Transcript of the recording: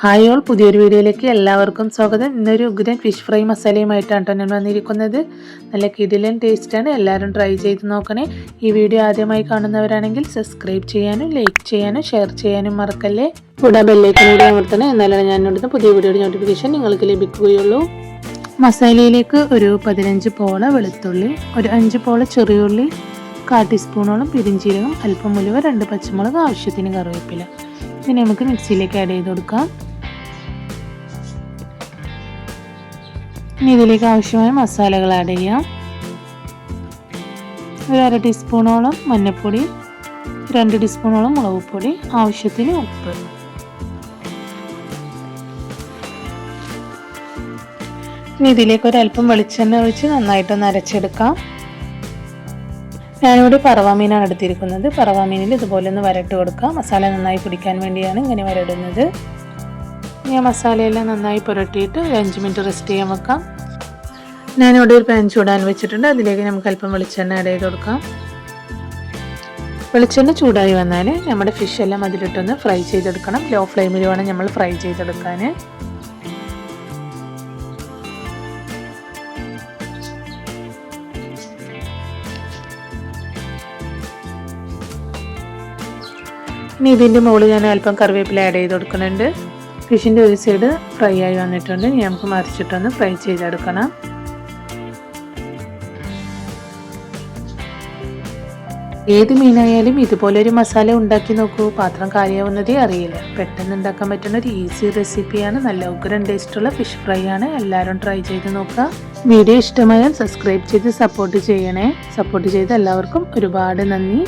Hi all പുതിയൊരു വീഡിയോയിലേക്ക് എല്ലാവർക്കും സ്വാഗതം. ഇന്നൊരു ഉഗ്രൻ ഫിഷ് ഫ്രൈ മസാലയുമായിട്ടാണ് കേട്ടോ ഞാൻ വന്നിരിക്കുന്നത്. നല്ല കിടിലൻ ടേസ്റ്റാണ് എല്ലാവരും ട്രൈ ചെയ്ത് നോക്കണേ. ഈ വീഡിയോ ആദ്യമായി കാണുന്നവരാണെങ്കിൽ സബ്സ്ക്രൈബ് ചെയ്യാനും ലൈക്ക് ചെയ്യാനും ഷെയർ ചെയ്യാനും മറക്കല്ലേ? കൂടെ ബെല്ലേക്ക് കൂടി അമർത്തണേ. എന്നാലാണ് ഞാൻ ഇടുന്ന പുതിയ വീഡിയോയുടെ നോട്ടിഫിക്കേഷൻ നിങ്ങൾക്ക് ലഭിക്കുകയുള്ളൂ. മസാലയിലേക്ക് ഒരു പതിനഞ്ച് പോള വെളുത്തുള്ളി ഒരു അഞ്ച് പോള ചെറിയുള്ളി കാ ടീസ്പൂണോളം പിരിഞ്ചീരകം അല്പം ഉലുവ രണ്ട് പച്ചമുളക് ആവശ്യത്തിന് കറിവേപ്പില. ഇനി നമുക്ക് മിക്സിയിലേക്ക് ആഡ് ചെയ്ത് കൊടുക്കാം. ഇനി ഇതിലേക്ക് ആവശ്യമായ മസാലകൾ ആഡ് ചെയ്യാം. ഒരു അര ടീസ്പൂണോളം മഞ്ഞൾപ്പൊടി രണ്ട് ടീസ്പൂണോളം മുളക് പൊടി ആവശ്യത്തിന് ഉപ്പ്. ഇനി ഇതിലേക്ക് ഒരല്പം വെളിച്ചെണ്ണ ഒഴിച്ച് നന്നായിട്ടൊന്ന് അരച്ചെടുക്കാം. ഞാനിവിടെ പറവാമീനാണ് എടുത്തിരിക്കുന്നത്. പറവാമീനിൽ ഇതുപോലെ ഒന്ന് വരട്ട് കൊടുക്കാം. മസാല നന്നായി പിടിക്കാൻ വേണ്ടിയാണ് ഇങ്ങനെ വരടുന്നത്. ഞാൻ മസാലയെല്ലാം നന്നായി പുരട്ടിയിട്ട് ഒരു അഞ്ച് മിനിറ്റ് റെസ്റ്റ് ചെയ്യാൻ വെക്കാം. ഞാനിവിടെ ഒരു പാൻ ചൂടാൻ വെച്ചിട്ടുണ്ട്. അതിലേക്ക് നമുക്ക് അല്പം വെളിച്ചെണ്ണ ആഡ് ചെയ്ത് കൊടുക്കാം. വെളിച്ചെണ്ണ ചൂടായി വന്നാൽ നമ്മുടെ ഫിഷ് എല്ലാം അതിലിട്ടൊന്ന് ഫ്രൈ ചെയ്തെടുക്കണം. ലോ ഫ്ലെയിമിൽ വേണം നമ്മൾ ഫ്രൈ ചെയ്തെടുക്കാൻ. ഇനി ഇതിന്റെ മുകളിൽ ഞാൻ അല്പം കറിവേപ്പില ആഡ് ചെയ്ത് കൊടുക്കുന്നുണ്ട്. ഫിഷിന്റെ ഒരു സൈഡ് ഫ്രൈ ആയി വന്നിട്ടുണ്ട്. ഇനി നമുക്ക് മറിച്ചിട്ടൊന്ന് ഫ്രൈ ചെയ്തെടുക്കണം. ഏത് മീനായാലും ഇതുപോലെ ഒരു മസാല ഉണ്ടാക്കി നോക്കൂ. പാത്രം കാര്യമാവുന്നതേ അറിയില്ല. പെട്ടെന്ന് ഉണ്ടാക്കാൻ പറ്റുന്ന ഒരു ഈസി റെസിപ്പിയാണ് നല്ല ഉഗ്രൻ ടേസ്റ്റുള്ള ഫിഷ് ഫ്രൈ ആണ്. എല്ലാവരും ട്രൈ ചെയ്ത് നോക്കുക. വീഡിയോ ഇഷ്ടമായാൽ സബ്സ്ക്രൈബ് ചെയ്ത് സപ്പോർട്ട് ചെയ്യണേ. സപ്പോർട്ട് ചെയ്ത എല്ലാവർക്കും ഒരുപാട് നന്ദി.